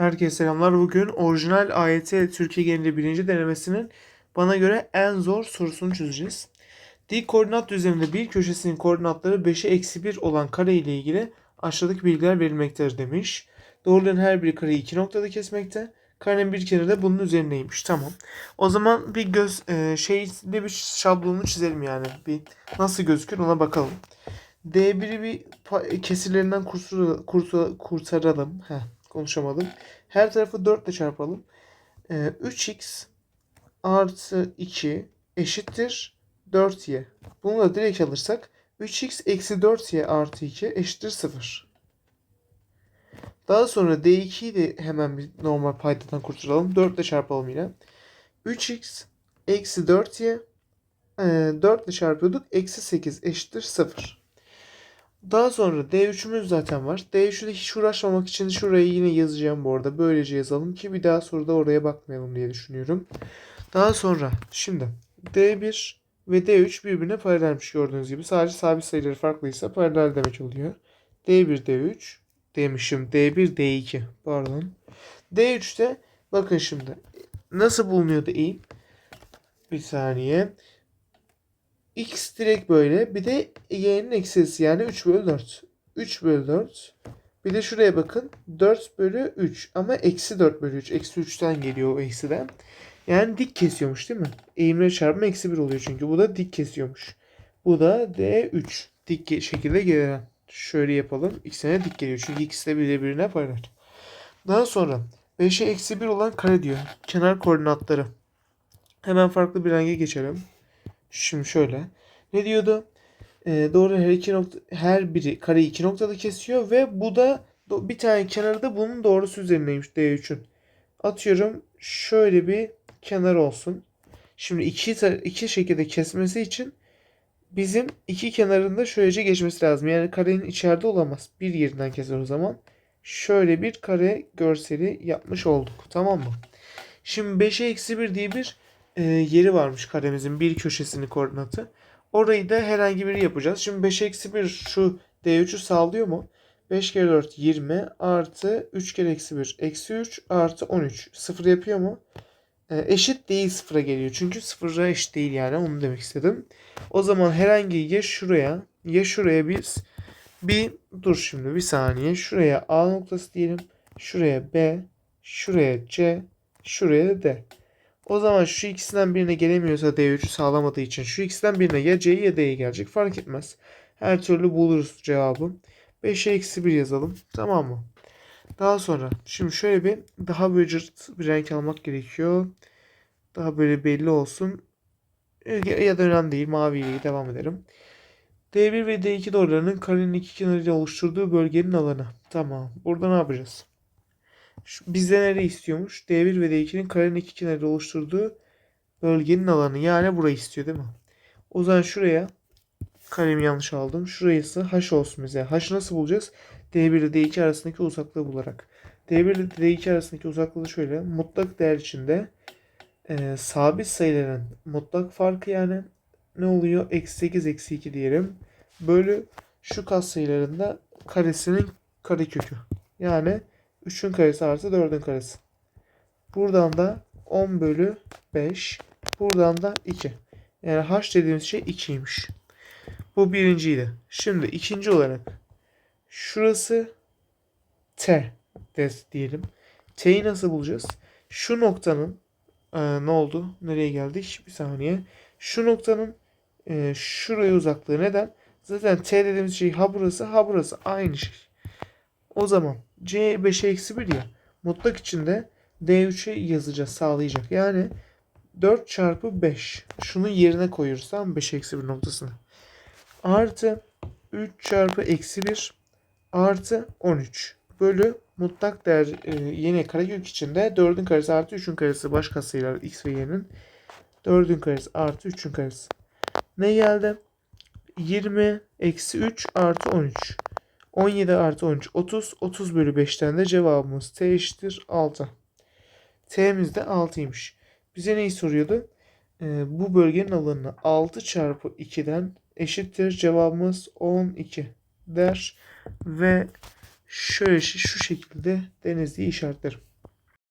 Herkese selamlar. Bugün orijinal AYT Türkiye geneli birinci denemesinin bana göre en zor sorusunu çözeceğiz. Dik koordinat düzleminde bir köşesinin koordinatları 5'e eksi 1 olan kare ile ilgili aşağıdaki bilgiler verilmektedir demiş. Doğruların her biri kareyi iki noktada kesmekte. Karenin bir kenarı da bunun üzerindeymiş. Tamam. O zaman bir göz e, şeyde bir şablonunu çizelim yani. Bir nasıl gözükür ona bakalım. D1'i bir kesirlerinden kurtura- kurta- kurtaralım. Heh, konuşamadım. Her tarafı 4 ile çarpalım. Ee, 3x artı 2 eşittir 4y. Bunu da direkt alırsak 3x eksi 4y artı 2 eşittir 0. Daha sonra d2'yi de hemen bir normal paydadan kurtaralım. 4 ile çarpalım yine. 3x eksi 4y e, 4 ile çarpıyorduk. Eksi 8 eşittir 0. Daha sonra D3'ümüz zaten var. D3'ü de hiç uğraşmamak için şurayı yine yazacağım bu arada. Böylece yazalım ki bir daha soruda oraya bakmayalım diye düşünüyorum. Daha sonra şimdi D1 ve D3 birbirine paralelmiş gördüğünüz gibi. Sadece sabit sayıları farklıysa paralel demek oluyor. D1 D3 demişim. D1 D2 pardon. D3'te bakın şimdi nasıl bulunuyordu eğim? Bir saniye. X direkt böyle. Bir de y'nin eksisi yani 3 bölü 4. 3 bölü 4. Bir de şuraya bakın. 4 bölü 3. Ama eksi 4 bölü 3. Eksi 3'ten geliyor o eksiden. Yani dik kesiyormuş değil mi? Eğimle çarpma eksi 1 oluyor çünkü. Bu da dik kesiyormuş. Bu da D3. Dik şekilde gelen. Şöyle yapalım. İkisine dik geliyor. Çünkü ikisi de birbirine paralel. Daha sonra 5'e eksi 1 olan kare diyor. Kenar koordinatları. Hemen farklı bir renge geçelim. Şimdi şöyle. Ne diyordu? Ee, doğru her iki nokta her biri kareyi iki noktada kesiyor ve bu da bir tane kenarı da bunun doğrusu üzerindeymiş D3'ün. Atıyorum şöyle bir kenar olsun. Şimdi iki iki şekilde kesmesi için bizim iki kenarında şöylece geçmesi lazım. Yani karenin içeride olamaz. Bir yerinden keser o zaman. Şöyle bir kare görseli yapmış olduk. Tamam mı? Şimdi 5'e eksi 1 diye bir e, yeri varmış karemizin bir köşesini koordinatı. Orayı da herhangi biri yapacağız. Şimdi 5 eksi 1 şu D3'ü sağlıyor mu? 5 kere 4 20 artı 3 kere eksi 1 eksi 3 artı 13. 0 yapıyor mu? E, eşit değil sıfıra geliyor. Çünkü sıfıra eşit değil yani onu demek istedim. O zaman herhangi ya şuraya ya şuraya biz bir dur şimdi bir saniye. Şuraya A noktası diyelim. Şuraya B. Şuraya C. Şuraya D. O zaman şu ikisinden birine gelemiyorsa D3'ü sağlamadığı için şu ikisinden birine ya C ya D'ye gelecek. Fark etmez. Her türlü buluruz cevabı. 5'e eksi 1 yazalım. Tamam mı? Daha sonra şimdi şöyle bir daha böyle bir renk almak gerekiyor. Daha böyle belli olsun. Ya da önemli değil. Maviyle devam edelim. D1 ve D2 doğrularının karenin iki kenarıyla oluşturduğu bölgenin alanı. Tamam. Burada ne yapacağız? Şu, bizde nereye istiyormuş? D1 ve D2'nin karenin iki kenarıyla oluşturduğu bölgenin alanı. Yani burayı istiyor değil mi? O zaman şuraya kalemi yanlış aldım. Şurası H olsun bize. H'ı nasıl bulacağız? D1 ile D2 arasındaki uzaklığı bularak. D1 ile D2 arasındaki uzaklığı şöyle. Mutlak değer içinde e, sabit sayıların mutlak farkı yani ne oluyor? Eksi 8 eksi 2 diyelim. Bölü şu katsayılarında karesinin karekökü. Yani 3'ün karesi artı 4'ün karesi. Buradan da 10 bölü 5. Buradan da 2. Yani h dediğimiz şey 2'ymiş. Bu birinciydi. Şimdi ikinci olarak şurası t des diyelim. T'yi nasıl bulacağız? Şu noktanın e, ne oldu? Nereye geldik? Bir saniye. Şu noktanın e, şuraya uzaklığı neden? Zaten t dediğimiz şey ha burası ha burası aynı şey. O zaman c 5'e eksi 1 ya. Mutlak içinde d3'e yazacağız sağlayacak. Yani 4 çarpı 5. Şunu yerine mı? 5 eksi 1 noktasını. Artı 3 çarpı eksi 1 artı 13 bölü mutlak değer e, yine karekök içinde 4'ün karesi artı 3'ün karesi baş katsayılar x ve y'nin 4'ün karesi artı 3'ün karesi. Ne geldi? 20 eksi 3 artı 13. 17 artı 13 30. 30 bölü 5'ten de cevabımız t eşittir 6. T'miz de 6'ymış. Bize neyi soruyordu? Ee, bu bölgenin alanını 6 çarpı 2'den eşittir. Cevabımız 12 der. Ve şöyle şu şekilde denizliği işaretlerim.